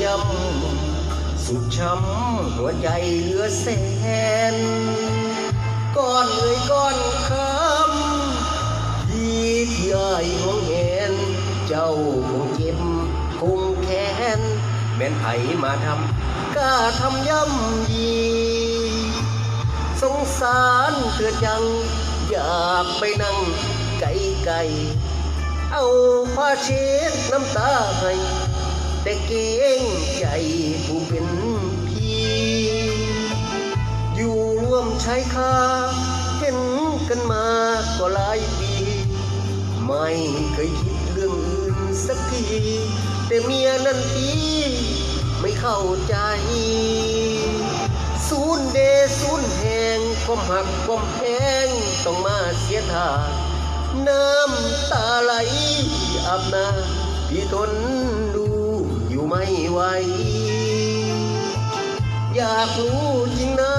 ยียดยำสุดช้ำหัวใจเหลือแสนก้อนเอ่ยก้อนคำที่ที่อายของเห็น เจ้าคงเจ็บคงแค้นแม่นไผมาทำกล้าทำย่ำยีสงสารเธอจัง อยากไปนั่งไกลไกลๆเอาผ้าเช็ดน้ำตาให้ แต่เกรงใจผู้เป็นพี่ อยู่ร่วมชายคาเห็นกันมาก็หลายปี ไม่เคยคิดเรื่องอื่นสักที แต่เมียนั้นทีไม่เข้าใจสูนเดสูนแหงความหักความแพงต้องมาเสียท่าน้ำตาไหลอาบหนาพี่ทน ไม่ไหว อยากรู้จริงนะ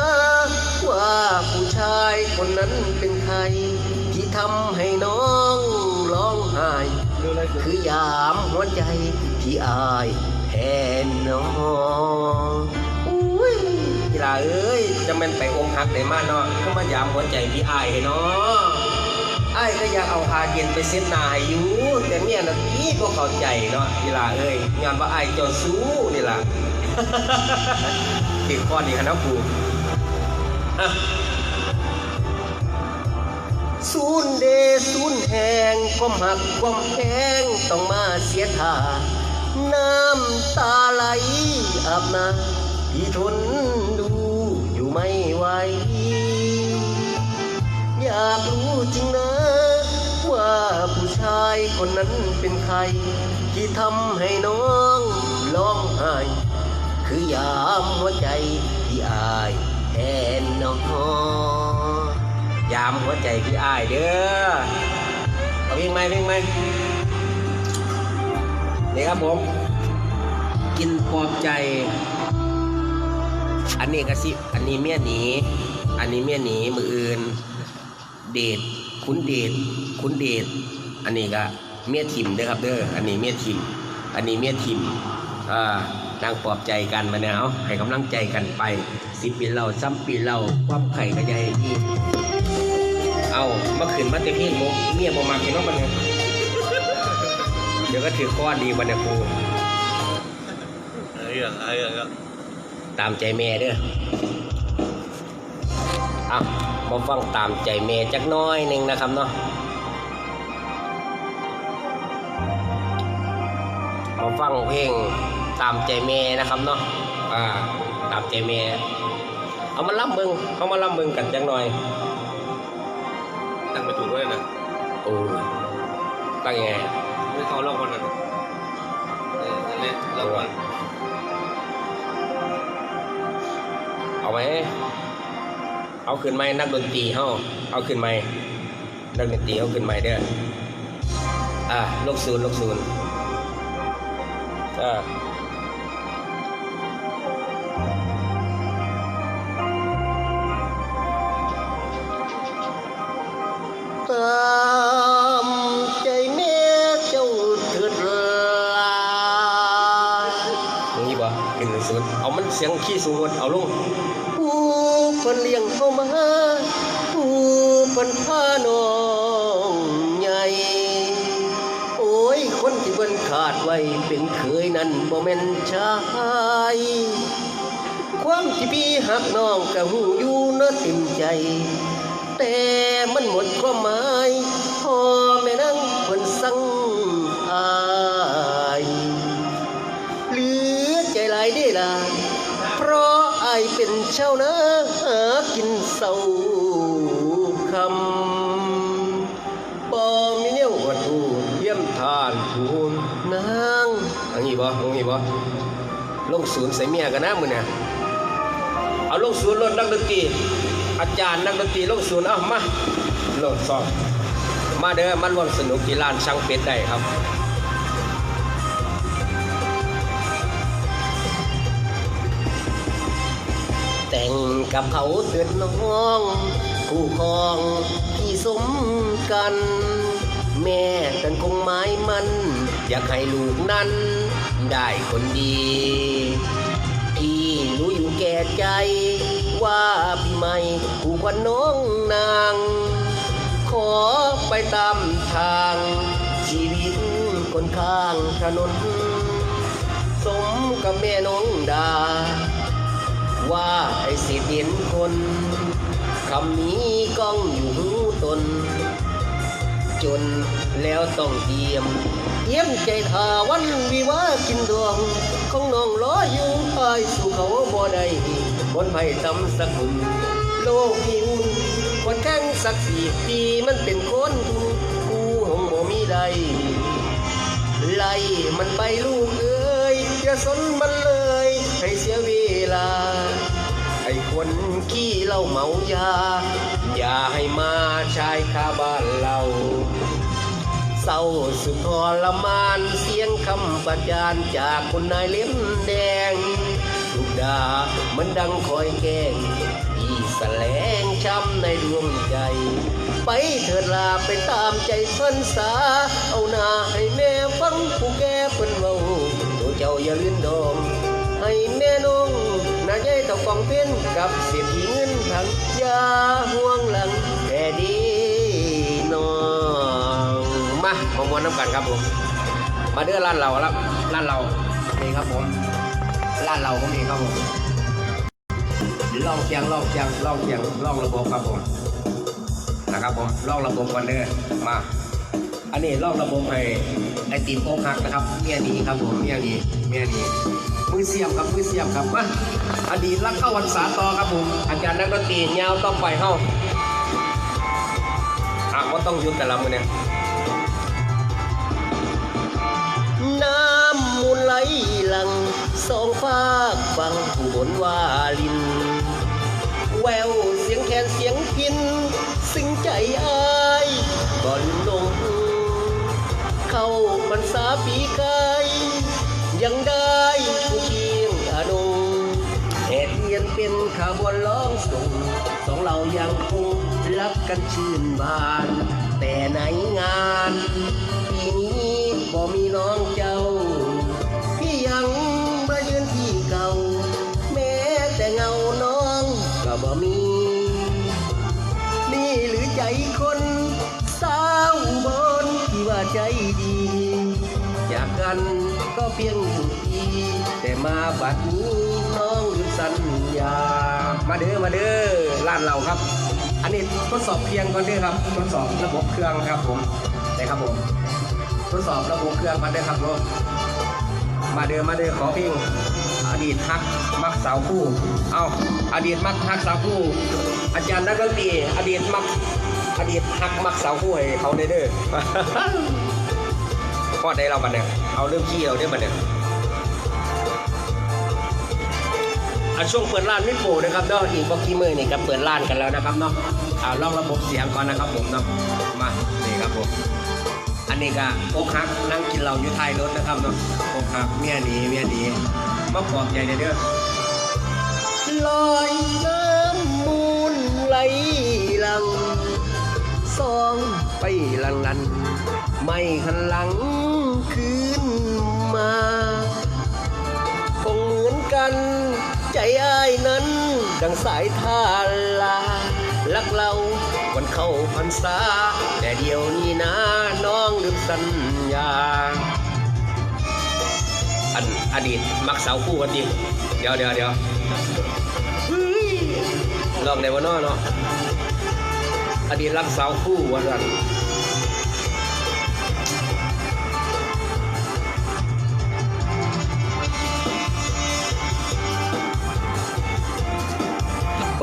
ว่าผู้ชายคนนั้นเป็นใคร ที่ทำให้น้องร้องไห้ คือยามหัวใจที่อายแทนน้องอุ้ยกีฬาเอ้ยจะเป็นไปองค์หักได้มากเนาะก็มายามหัวใจพี่อายให้เนาะ ไอายก็อยากเอาพาเย็นไปเซ็ตหนาให้อยู่แต่เนี่ยนะพี่ก็เข้าใจเนาะกีฬาเอ้ยงานว่าไอายเจ้าสู้นี่ล่ะติดข้อนี้คณะครูอะศูนเดศูนแหงความหักความแพงต้องมาเสียท่าน้ำตาไหลอาบนาพี่ทนดูอยู่ไม่ไหวอยากรู้จริงนะายคนนั้นเป็นใคร ที่ทำให้น้องร้องไห้ คือยามหัวใจที่อายแทนน้องยามหัวใจที่อายเด้อเอาเพลงไหมเพลงไหมนี่ครับผม กินปลอบใจ อันนี้ก็สิอันนี้เมียหนี อันนี้เมียหนีมืออื่น เดทคุณเดทคุณเดท อันนี้ก็เมียทิมเด้อครับเด้ออันนี้เมียทิม อันนี้เมียทิมอ่านางปลอบใจกันมาแนวให้กำลังใจกันไปสิปีเราซ้ำปีเราความไข่ก็จะให้พี่เอาเมื่อคืนมาเตะพี่โมเมียบ่มาเห็นว่ามันยเดี๋ยวก็ถือข้อดีวันนี้ครูเอ้ยเอ้ยเอ้ยตามใจแม่เด้อเอามาฟังตามใจแม่จักหน้อยหนึ่งนะครับเนาะ มาฟังเพลงตามใจแม่นะครับเนาะอ่าตามใจแม่เอามาล่ำเบิงเอามาล่ำเบิงกันจักหน่อยตั้งไม่ถูกด้วยนะโอ้ยตั้งยังไงไม่เขาเล่าคนนั้นเออนั่นแหละเล่าคนเอาไหมเอาขึ้นไหมนักดนตรีเฮาเอาขึ้นไหมนักดนตรีเอาขึ้นไหมเด้ออะลกศูนย์ลกศูนย์ อ่าตามใจแม่เจ้าเถิดลาอย่างนี้บ่หนึ่งศูนย์เอามันเสียงขี้สูงกว่าเอาลงผู้เพิ่นเลี้ยงเข้ามาผู้เพิ่นพาน้องาดไว้เป็นเคยนั้นบ่แม่นชายความที่พี่หักน้องกะหูอยู่เนาะเต็มใจ แต่มันหมดความหมายพ่อแม่นั่งคนสั่งอายเหลือใจหลายได้ล่ะเพราะอายเป็นชาวนาหากินเศร้าคำ บ่ลงนี้บ่ลงศูนย์ใส่เมียกันนะมึงเนี่ยเอาลงศูนย์รถนักดนตรีอาจารย์นักดนตรีลงศูนย์เอามาโหลดซองมาเด้อมาร่วมสนุกที่ร้านช่างเป็ดได้ครับแต่งกับเขาเตือนน้องคู่ครองที่สมกัน แม่กันคงหมายมัน อยากให้ลูกนั้น ได้คนดี พี่รู้อยู่แก่ใจ ว่าพี่ไม่ผู้กว่าน้องนาง ขอไปตามทาง ชีวิตคนข้างถนน สมกับแม่น้องดา ว่าไอ้สิเห็นคน คำนี้ก้องอยู่หูตน จนแล้วต้องเตรียม เยี่ยมใจทาวันวิวากินดวงของน้องรออยู่ภายสู่เขาบ่ได้บนไผ่ตำสกุลโลกหิวคนแข้งสักสี่ปีมันเป็นคนทุนกูหงบ่มีใดไล่มันไปลูกเอ้ยอย่าสนมันเลย ให้เสียเวลาไอ้คนขี้เหล้าเมายา อย่าให้มาชายคาบ้านเรา เศร้าสุดทรมานเสียงคำประจานจากคนนายเล่มแดงลูกดามันดังคอยแกงอีแสลงช้ำในดวงใจ ไปเถิดลาไปตามใจเพิ่นสา เอาหน้าให้แม่ฟังผู้แก่เพิ่นเว้าตัวเจ้าอย่าลืมดองให้แม่น้องนาใหญ่เท่ากองเพี้นกับเศรษฐีเงินทังอย่าห่วงหลังแต่ดีน้อง มาขอมวนน้ำกันครับผม มาเด้อร้านเราแล้วร้านเรานี่ครับผมร้านเราก็มีครับผมลองเสียงลองเสียงลองเสียงลองระบบครับผมนะครับผมลองระบบกันเด้อมา อันนี้ลองระบบให้ไอติมโอ๊กฮักนะครับเมียนี้ครับผมเมียนี้เมียนี้มือเสียมครับมือเสียมครับมาอดีตรักเข้าวันษาต่อครับผมอาจารย์นักดนตรียาวต้องไปเข้าอะว่าต้องยุดแต่ละมือเนี่ย หลหลังสองฝากฟังผู้บนวาลิน แววเสียงแคนเสียงพิน สิ่งใจอายบ่ลืมลงเข้าพรรษาปีกายยังได้ผู้เคียงอนุแห่เทียนเป็นขบวนร้องส่งสองเรายังคงรักกันชื่นบาน แต่ในงาน เพียงสุทีแต่มาบัดนี้น้องลืมสัญญา มาเด้อมาเด้อร้านเราครับ อันนี้ทดสอบเพียงก่อนเด้อครับทดสอบระบบเครื่องครับผมได้ครับผมทดสอบระบบเครื่องมาเด้อครับผมมาเด้อมาเด้อขอเพียงอดีตฮักมักสาวคู่ เอาอดีตมักฮักสาวคู่ อาจารย์นักดนตรีอดีตมักอดีตฮักมักสาวคู่ให้เขาได้เด้อ พอได้เราบัดเนี่ยเอาเริ่มขี้เราได้อบัดเนี่ยอะช่วงเปิดร้านมิโปนะครับเนาะอีกบ่กี่มื้อนี่ก็เปิดร้านกันแล้วนะครับเนาะอ่าลองระบบเสียงก่อนนะครับผมเนาะมานี่ครับผมอันนี้ก็อกหักนั่งกินเหล้าอยู่ท้ายรถนะครับเนาะอกหักเมียหนีเมียหนีมาปลอบใจเด้อเด้อลอยน้ำมูลไหลลังสองไปลังลัน ไม่หันหลังคืนมา คงเหมือนกัน ใจอ้ายนั้นดังสายทาลารักเราวันเข้าพรรษา แต่เดี๋ยวนี้นะน้องลืมสัญญา อันอดีตมักสาวคู่กันดิเดี๋ยวเดี๋ยวเดี๋ยวลองในวันนอเนาะอดีตรักสาวคู่วันนั้น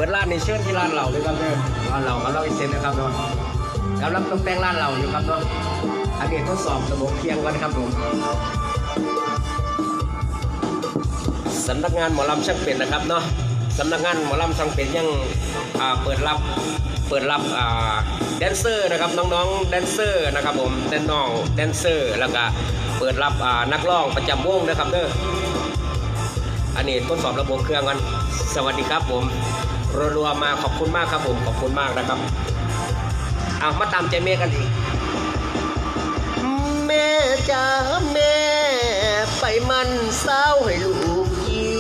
ปิดร้านในเชิญที่ร้านเราเลยครับเนี่ยร้านเรากับเราอีเซนนะครับเนาะกำลังตกแต่งร้านเราอยู่ครับเนาะอันนี้ทดสอบระบบเคียงก่อนครับผมสำนักงานหมอลำช่างเป็นนะครับเนาะสำนักงานหมอลำช่างเป็นยังเปิดรับเปิดรับแดนเซอร์นะครับน้องๆแดนเซอร์นะครับผมแดนน้องแดนเซอร์แล้วก็เปิดรับนักร้องประจำวงนะครับเด้ออันนี้ทดสอบระบบเครื่องกันสวัสดีครับผม รัวๆมาขอบคุณมากครับผมขอบคุณมากนะครับเอามาตามใจเมฆกันอีกแม่จ๋าแม่ไปมันเศร้าให้ลูกยี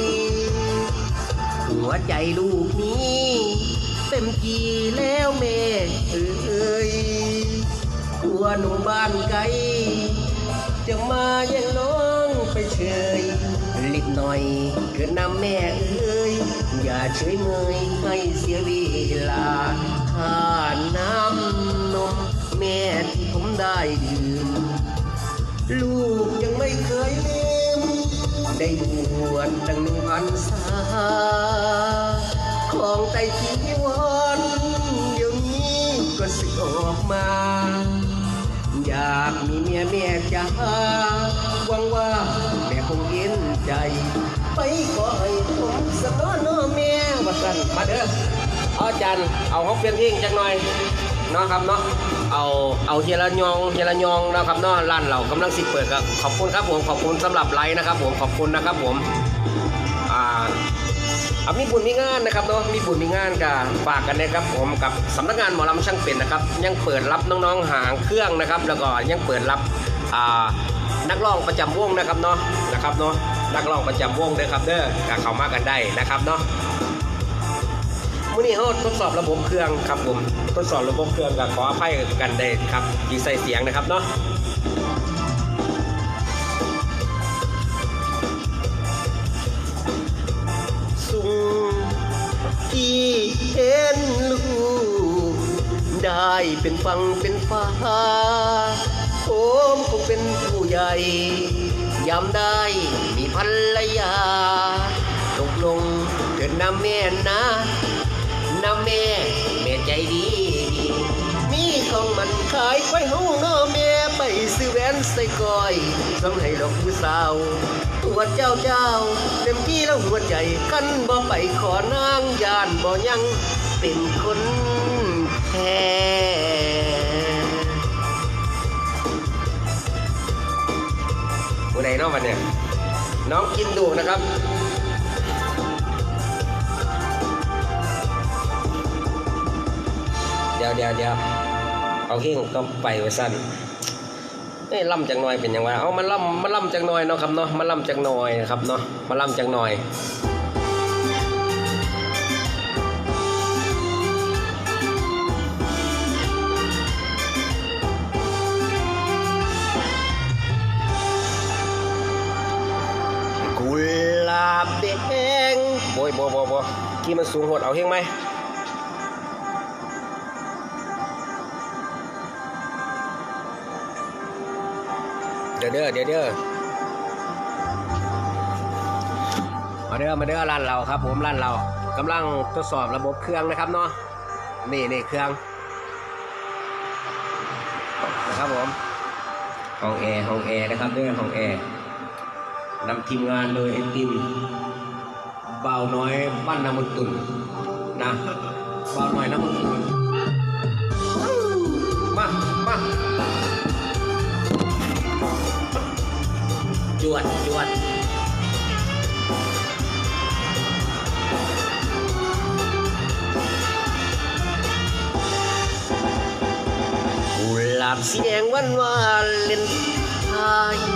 หัวใจลูกนี้เต็มทีแล้วแม่เอ้ยตัวหนุ่มบ้านไกลจะมาแย่งน้องไปเฉย หน่อยเกินนำแม่เอ้ยอย่าเฉยเมยให้เสียเวลาค่าน้ำนมแม่ที่ผมได้ดื่มลูกยังไม่เคยลืมได้บวชตั้งหนึ่งพันษาของใจทีวันเดี๋ยวนี้ก็สึกออกมาอยากมีเมียแม่จ้าหวังว่า ใจ ไปขอให้ผมสมอนอแม่ว่าสั่นมาเด้ออาอจารย์เอาห้องเปลี่ยนเพลงจักหน่อยเนาะครับเนาะเอาเอาเฮลยองเฮลยองนะครับเนาะร้านเรากำลังสิเปิดครับขอบคุณครับผมขอบคุณสำหรับไลน์นะครับ ผมขอบคุณนะครับผมอ่าอามีบุญมีงานนะครับเนาะมีบุญมีงานกับฝากกันนะครับผมกับสำนักงานหมอลำช่างเป็นนะครับยังเปิดรับน้องๆหางเครื่องนะครับ แล้วก็ยังเปิดรับอ่านักร้องประจำวงนะครับเนาะนะครับเนาะ นักร้องประจำวงเด้อครับเด้อก็เข้ามากันได้นะครับเนาะมื่อนี้เขาทดสอบระบบเครื่องครับผมทดสอบระบบเครื่องกับขออภัยกันได้ครับดีใส่เสียงนะครับเนาะสุงที่เห็นลูกได้เป็นฟังเป็นฟ้าผมคงเป็นผู้ใหญ่ยามได้ นะแม่นะนะแม่ แม่ใจดี มีของมันขายไว้ห้องน้อแม่ไปซื้อแหวนใส่ก้อยสำให้ดอกผู้สาวตัวเจ้าเจ้าเต็มที่แล้วหัวใจคันบ่ไปขอนางยานบ่ยังเป็นคนแท้ผู้ใดเนาะวันเนี่ยน้องกินดูนะครับ เดี๋ยวเดี๋ยวเดี๋ยวเอาเฮงก็ไปไว้สั้นเอ้ล่ำจังหน่อยเป็นยังไงเอามันล่ำมันล่ำจังหน่อยเนาะครับเนาะมันล่ำจังหน่อยนะครับเนาะมันล่ำจังหน่อยกุหลาบแดงโบยโบโบโบกี่มันสูงหดเอาเฮงไหม เดี๋ยวเด้อเดี๋ยวเด้อมาเด้อมาเด้อร้านเราครับ ผมร้านเรากำลังทดสอบระบบเครื่องนะครับเนาะนี่นี่เครื่องนะครับผมห้องแอร์ห้องแอร์นะครับเด้อห้องแอร์นำทีมงานโดยไอติมเบาน้อยบ้านนามุนตุนนะเบาน้อยนามุนตุน วดจวดกุหลาบสีแดงวันวาเลนไทน์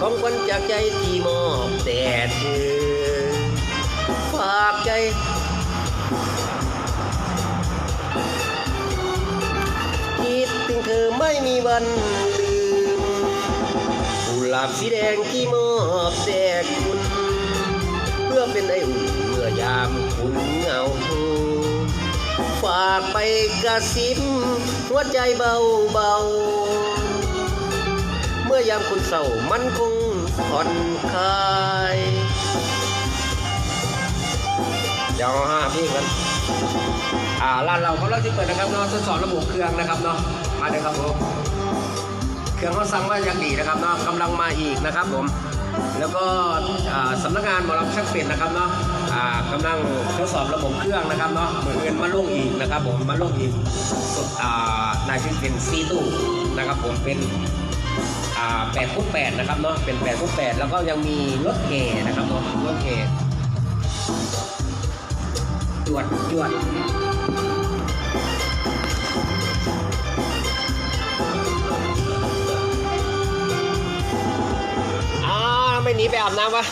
ของขวัญจากใจที่มอบแต่เธอฝากใจคิดถึงเธอไม่มีวันล หลาบสีแดงที่มอบแด่คุณ เพื่อเป็นไออุ่นเมื่อยามคุณเหงา ฝากไปกระซิบหัวใจเบาเบาเมื่อยามคุณเศร้ามันคงผ่อนคลายเดี๋ยวเอาห้าพี่กันอ่าร้านเราเขาเล่าที่เปิดนะครับเนาะทดสอบระบบเครื่องนะครับเนาะมาเลยครับผม เครื่องเขาสั่งมาย่างดีนะครับเนาะกำลังมาอีกนะครับผม แล้วก็อ่าสำนักงานหมอลำช่างเป็นนะครับเนาะอ่ากำลังทดสอบระบบเครื่องนะครับเนาะเหมือนมาลงอีกนะครับผมมาลงอีกอ่านายชื่อเป็นซีตู้นะครับผมเป็นแปดฟุตแปดนะครับเนาะเป็นแปดฟุตแปดแล้วก็ยังมีรถแห่นะครับเนาะรถแห่จวจวดอ่า ไม่หนีไปอาบน้ำวะ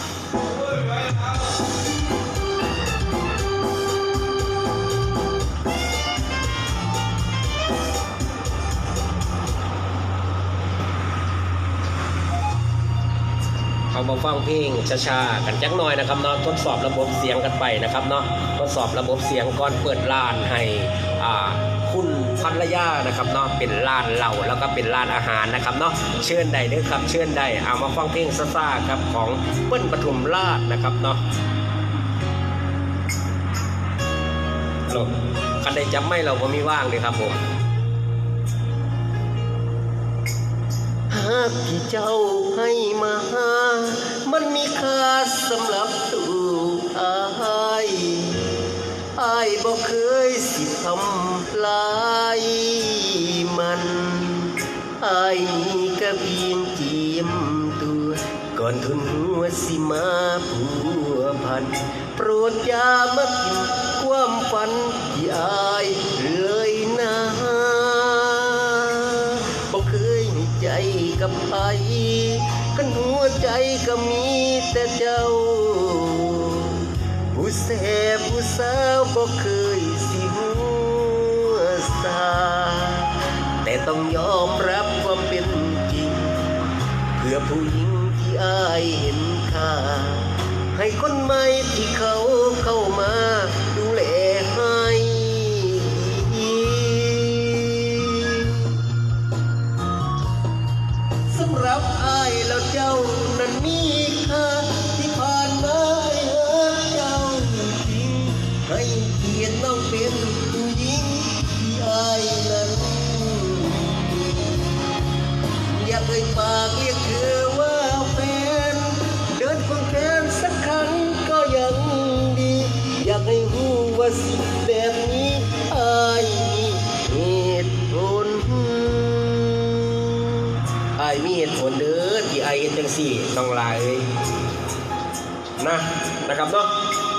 เอามาฟังเพลงช้าๆกันจักหน่อยนะครับเนาะทดสอบระบบเสียงกันไปนะครับเนาะทดสอบระบบเสียงก่อนเปิดร้านให้อ่า คุณภรรยานะครับเนาะเป็นร้านเหล้าแล้วก็เป็นร้านอาหารนะครับเนาะเชิญได้เด้อครับ เชิญได้เอามาฟังเพลงซ่าๆครับของเปิ้ลปทุมราชนะครับเนาะโหลคันใดจำไม่เราก็มีว่างเลยครับผมหากที่เจ้าให้มามันมีค่าสำหรับตัวอายายบอกเคยสิทำลายมันอายนี่ก็เพียงเจียมตัว ก่อนทุนหัวสิมาผัวพัน โปรดยามากินความฝันที่อายเลยนะบอกเคยมีใจกับใครกันหัวใจก็มีแต่เจ้า ผู้แสบผู้สาวบอกเคยสิหัวสาแต่ต้องยอมรับความเป็นจริง เพื่อผู้หญิงที่อายเห็นค่า ให้คนใหม่ที่เขาเข้ามาดูแลให้สำหรับอายแล้วเจ้านั้นมีค่า ยปากเรียกเธอว่าแฟน เดินควงแขนสักครั้งก็ยังดี อยากให้รู้ว่าสิ่งแบบนี้อายมีเหตุผลอายมีเหตุผลเด้อที่อายเฮ็ดจังสี่น้องลายนะนะครับเนาะ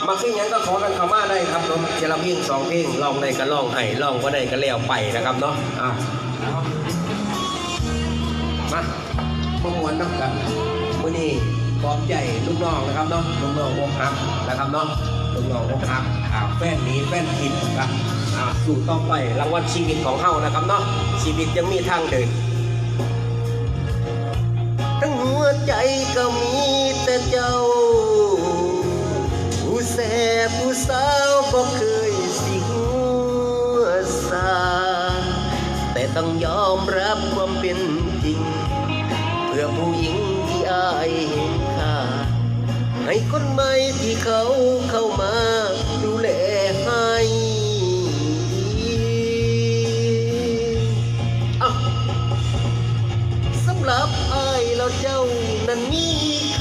มาขึ้นยังก็ขอกันเข้ามาได้ครับเนาะเจละเพลงสองเพลงลองได้ก็ลองให้ลองก็ได้ก็แล้วไปนะครับเนาะอะ มาพวกมวนน้ำกันมื่อนี้พร้อมใจลูกน้องนะครับเนาะลูกน้องวงฮักนะครับเนาะลูกน้องวงฮักอ่าแฟนหนี้แฟนผิดครับอ่าสู่ต่อไปรางวัลชีวิตของเฮานะครับเนาะชีวิตยังมีทางเดิน ทั้งหัวใจก็มีแต่เจ้า ผู้แสบผู้สาวบอกเคย ต้องยอมรับความเป็นจริง เพื่อผู้หญิงที่อายเห็นค่าให้คนใหม่ที่เขาเข้ามาดูแลให้สำหรับอายแล้วเจ้านั้นมีค่า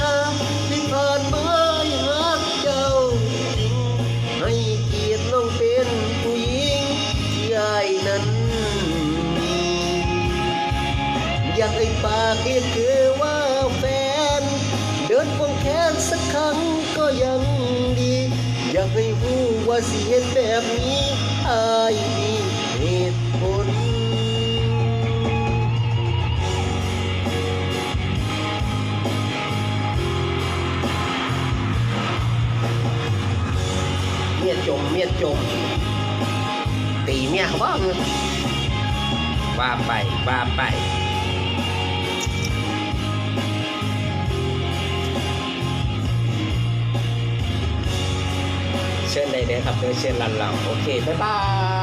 ากเรียกเธอว่าแฟน เดินควงแขนสักครั้งก็ยังดี อยากให้รู้ว่าสิเห็นแบบนี้อายมีเหตุผลเมียจมเมียจม ตีเมียเขาบ้างว่าไปว่าไป เชิญได้เลยครับเชิญรันเราโอเค บ๊ายบาย